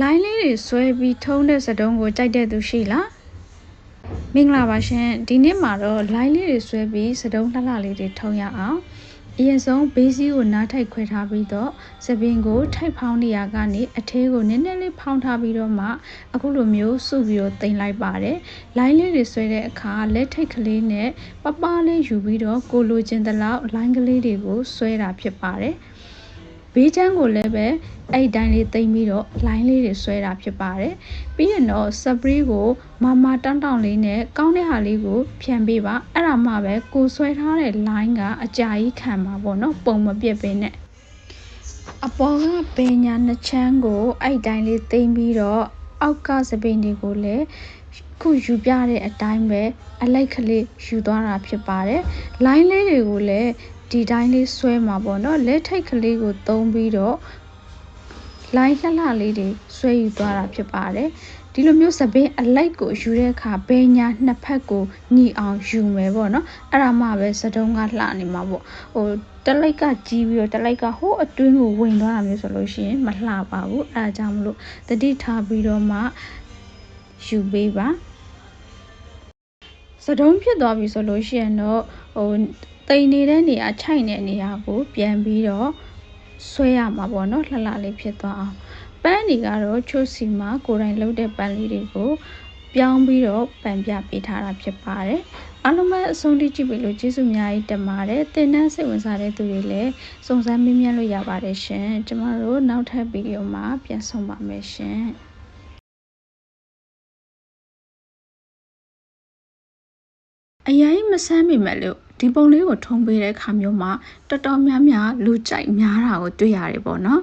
လိုင်းလေးတွေဆွဲပြီးထုံးတဲ့စတုံးကိုကြိုက်တဲ့သူရှိလားမင်္ဂလာပါရှင်ဒီနေ့မှာတော့လိုင်းလေးတွေဆွဲပြီးစတုံးလှလှလေးတွေထုံးရအောင်အရင်ဆုံးဘေးစီးကိုနားထိုက်ခွဲထားပြီးတော့စပင်ကိုထိုက်ဖောင်းနေရကနေအထဲကိုနည်းနည်းလေးဖောင်းထားပြီးတော့မှအခုလိုမျိုးစုပြီးတော့တင်လိုက်ပါတယ်လိုင်းလေးတွေဆွဲတဲ့အခါလက်ထိတ်ကလေးနဲ့ပပလေးယူပြီးတော့ကိုလိုချင်တဲ့လောက်လိုင်းကလေးတွေကိုဆွဲတာဖြစ်ပါတယ် ဘေးချမ်းကိုလည်းပဲအဲ့ဒီတိုင်းလေးတိမ့်ပြီးတော့လိုင်းလေးတွေဆွဲတာဖြစ်ပါတယ်ပြီးရင်တော့စပရီးကိုမမတောင်းတောင်းလေးနဲ့ကောင်းတဲ့ဟာလေးကိုဖြန်ပေးပါအဲ့ဒါမှပဲကိုဆွဲထားတဲ့လိုင်းကအကြာကြီးခံမှာပေါ့နော်ပုံမပြစ်ပင်းနဲ့အပေါ်ကပညာနှစ်ချမ်းကိုအဲ့ဒီတိုင်းလေးတိမ့်ပြီးတော့အောက်ကစပင်းတွေကိုလည်းခုယူပြတဲ့အတိုင်းပဲအလိုက်ကလေးယူသွားတာဖြစ်ပါတယ်။ line လေးတွေကိုလည်း ဒီတိုင်းလေးဆွဲမှာပေါ့နော်လက်ထိတ်ကလေးကိုသုံးပြီးတော့ line လှလှလေးတွေဆွဲယူသွားတာဖြစ်ပါတယ်။ဒီလိုမျိုးစပင်းအလိုက်ကိုယူတဲ့အခါဘယ်ညာနှစ်ဖက်ကိုညီအောင်ယူမယ်ပေါ့နော်။အဲ့ဒါမှပဲစတုံးကလှနေမှာပေါ့။ဟိုတလိုက်ကကြီးပြီးတော့တလိုက်ကဟိုအတွင်းကိုဝင်သွားတာမျိုးဆိုလို့ရှိရင်မလှပါဘူး။အဲဒါကြောင့်မလို့တတိထားပြီးတော့မှယူပေးပါ။စတုံးဖြစ်သွားပြီဆိုလို့ရှိရင်တော့ ဟိုတိမ်နေတဲ့နေရာခြိုက်နေတဲ့နေရာကို ပြန်ပြီးတော့ဆွဲရမှာပေါ့နော်လှလှလေးဖြစ်သွားအောင်ပန်းတွေကတော့ချိုးစီမှာကိုယ်တိုင်လုပ်တဲ့ပန်းလေးတွေကိုပြောင်းပြီးတော့ပန်ပြပေးထားတာဖြစ်ပါတယ်အားလုံးပဲအဆုံးထိကြည့်ပြီလို့ကျေးဇူးအများကြီးတင်ပါတယ်တင်တန်းစိတ်ဝင်စားတဲ့သူတွေလည်းစုံစမ်းမေးမြန်းလို့ရပါတယ်ရှင်ကျမတို့နောက်ထပ်ဗီဒီယိုမှာပြန်ဆုံပါမယ်ရှင်အရင်မဆမ်းမိမဲ့လို့ ဒီပုံလေးကိုထုံးပေးတဲ့ခါမျိုးမှာတော်တော်များများလူကြိုက်များတာကိုတွေ့ရတယ်ပေါ့နော်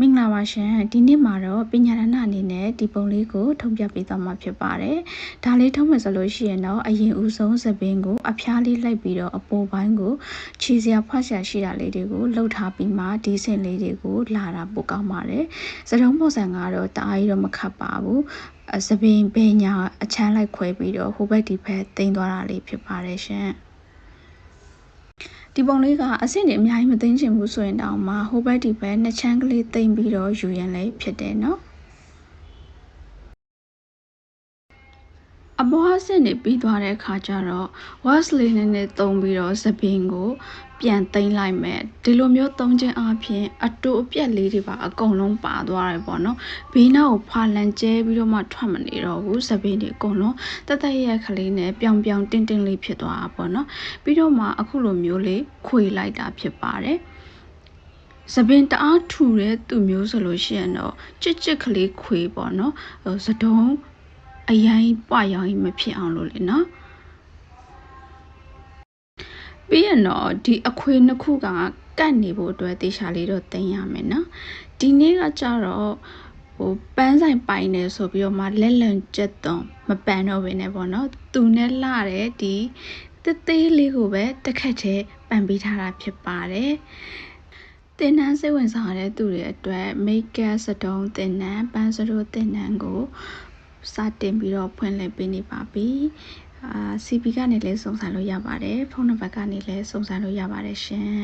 မင်္ဂလာပါရှင်ဒီနေ့မှာတော့ပညာရဏအနေနဲ့ဒီပုံလေးကိုထုံပြပေးသွားမှာဖြစ်ပါတယ်ဒါလေးထုံးမယ်ဆိုလို့ရှိရင်တော့အရင်ဦးဆုံးသပင်းကိုအဖျားလေးလိုက်ပြီးတော့အပေါ်ပိုင်းကိုခြေစရာဖွက်စရာရှိတာလေးတွေကိုလှုပ်ထားပြီးမှဒီစင်လေးတွေကိုလာတာပိုကောင်းပါတယ်စတုံးပုံစံကတော့တအားကြီးတော့မခတ်ပါဘူးစပင်ဘဲညာအချမ်းလိုက်ခွဲပြီးတော့ဟိုဘက်ဒီဘက်တင်သွားတာလေးဖြစ်ပါတယ်ရှင် ဒီပုံလေးကအဆင့်တွေအများကြီးမသိချင်ဘူးဆိုရင်တောင်မှဟိုဘက်ဒီဘက်နှစ်ချမ်းကလေးတိမ့်ပြီးတော့ယူရင်လည်းဖြစ်တယ်နော် အပေါ်အဆင့်တွေပြီးသွားတဲ့အခါကျတော့ wash လေးနဲ့နဲ့သုံးပြီးတော့သပင်ကို ပြန်သိမ်းလိုက်မယ်ဒီလိုမျိုးသုံးခြင်းအပြင်အတူအပြက်လေးတွေပါအကုန်လုံးပါသွားတယ်ပေါ့နော်ဘေးနောက်ကိုဖွာလန်ကျဲပြီးတော့မှထွက်မနေတော့ဘူးသပင်တွေအကုန်လုံးတသက်ရက်ကလေးနဲ့ပြောင်ပြောင်တင်းတင်းလေးဖြစ်သွားတာပေါ့နော်ပြီးတော့မှအခုလိုမျိုးလေးခွေလိုက်တာဖြစ်ပါတယ်စပင်တအားထူတဲ့သူမျိုးဆိုလို့ရှိရင်တော့ကြစ်ကြစ်ကလေးခွေပေါ့နော်စတုံး အရင်ပွားရောင်ကြီးမဖြစ်အောင်လို့လေနော်ပြီးရင်တော့ဒီအခွေနှစ်ခုကကတ်နေဖို့အတွက်တေချာလေးတော့တင်ရမယ်နော်ဒီနေ့ကကြတော့ဟိုပန်းဆိုင်ပိုင်နေဆိုပြီးတော့မှလက်လံကျက်သွန်မပန်တော့ဘဲနဲ့ပေါ့နော်သူနဲ့လှတဲ့ဒီတသေးလေးကိုပဲတစ်ခက်တည်းပန်ပေးထားတာဖြစ်ပါတယ်တင်နန်းစိတ်ဝင်စားတဲ့သူတွေအတွက်မိတ်ကပ်စတုံးတင်နန်းပန်းစရိုးတင်နန်းကို စတင်ပြီးတော့ဖွင့်လှစ်ပေးနေပါပြီအာ CP ကနေလည်းစုံစမ်းလို့ရပါတယ်ဖုန်းနံပါတ်ကနေလည်းစုံစမ်းလို့ရပါတယ်ရှင်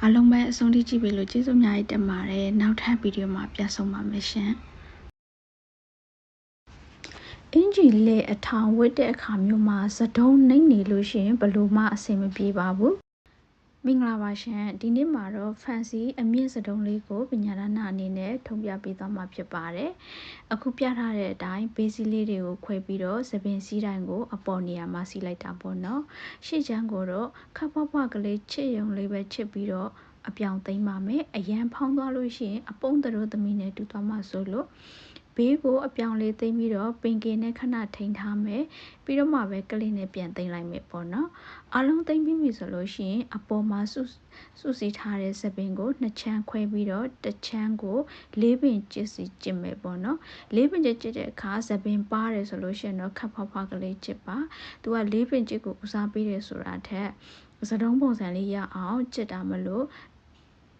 အားလုံးပဲအဆုံးထိကြည့်ပေးလို့ကျေးဇူးအများကြီးတင်ပါတယ်နောက်ထပ်ဗီဒီယိုမှာပြန်ဆုံပါမယ်ရှင်အင်ဂျီလေအထောင်ဝတ်တဲ့အခါမျိုးမှာသဒုံနှိမ့်နေလို့ရှိရင်ဘလို့မှအဆင်မပြေပါဘူး မင်္ဂလာပါရှင်ဒီနေ့မှာတော့ fancy အမြင့်စတုံးလေးကိုပညာရဏအနေနဲ့ထုံပြပေးသွားမှာဖြစ်ပါတယ်အခုပြထားတဲ့အတိုင်း base လေးတွေကိုခွဲပြီးတော့သပင်စည်းတိုင်းကို အပေါ်နေရာမှာစီးလိုက်တာပေါ့နော်ရှေ့ချမ်းကိုတော့ခပ်ဖွားဖွားကလေးချစ်ယုံလေးပဲချစ်ပြီးတော့အပြောင်သိမ်းပါမယ်အရန်ဖောင်းသွားလို့ရှိရင်အပုံးတော်သမီးနဲ့တူသွားမှဆိုလို့ ဘေးကိုအပြောင်လေးသိမ်းပြီးတော့ပင်ကင်နဲ့ခဏထိန်ထားမယ်ပြီးတော့မှပဲကလေးနဲ့ပြန်သိမ်းလိုက်မယ်ပေါ့နော်အလုံးသိမ်းပြီးပြီဆိုလို့ရှိရင်အပေါ်မှာစုစုစည်းထားတဲ့စပင်ကိုနှစ်ချမ်းခွဲပြီးတော့တစ်ချမ်းကိုလေးပင်ကျစ်စီကျစ်မယ်ပေါ့နော်လေးပင်ကျစ်ကျစ်တဲ့အခါစပင်ပါတယ်ဆိုလို့ရှိရင်တော့ခပ်ဖွားဖွားကလေးကျစ်ပါသူကလေးပင်ကျစ်ကိုဦးစားပေးတယ်ဆိုတာထက်စတုံးပုံစံလေးရအောင်ကျစ်တာမလို့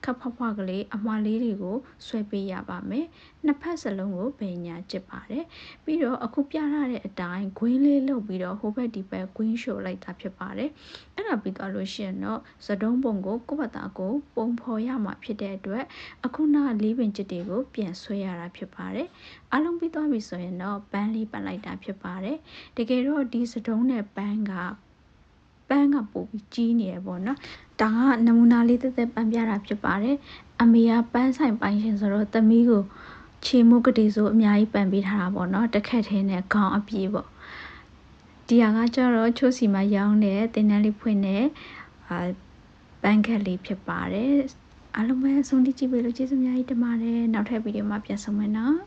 ခပ်ဖွားဖွားကလေးအမွှားလေးတွေကိုဆွဲပေးရပါမယ်နှစ်ဖက်စလုံးကိုဗညာကျစ်ပါတယ်ပြီးတော့အခုပြရတဲ့အတိုင်းဂွင်းလေးလုပ်ပြီးတော့ဟိုဘက်ဒီဘက်ဂွင်းရှို့လိုက်တာဖြစ်ပါတယ်အဲ့ဒါပြီးသွားလို့ရှိရင်တော့သတုံးပုံကိုကိုယ့်ဘာသာကိုပုံဖော်ရမှာဖြစ်တဲ့အတွက်အခုနလေးပင်ကျစ်တွေကိုပြန်ဆွဲရတာဖြစ်ပါတယ်အားလုံးပြီးသွားပြီဆိုရင်တော့ပန်းလေးပတ်လိုက်တာဖြစ်ပါတယ်တကယ်တော့ဒီသတုံးနဲ့ပန်းက ပန်းကပို့ပြီးကြီးနေရပေါ့နော်ဒါကနမူနာလေးသက်သက်ပန်းပြတာဖြစ်ပါတယ်အမေကပန်းဆိုင်ပိုင်းရှင်ဆိုတော့သမီးကိုချေမှုကတိဆိုအများကြီးပန်ပေးထားတာပေါ့နော်တစ်ခက်သေးနဲ့ခေါင်းအပြေးပေါ့ဒီဟာကကျတော့ချိုးစီမှာရောင်းတဲ့တင်တန်းလေးဖွင့်တဲ့အာပန်းခက်လေးဖြစ်ပါတယ်အားလုံးပဲအဆုံးထိကြည့်ပေးလို့ကျေးဇူးအများကြီးတင်ပါတယ်နောက်ထပ်ဗီဒီယိုမှာပြန်ဆုံမယ်နော်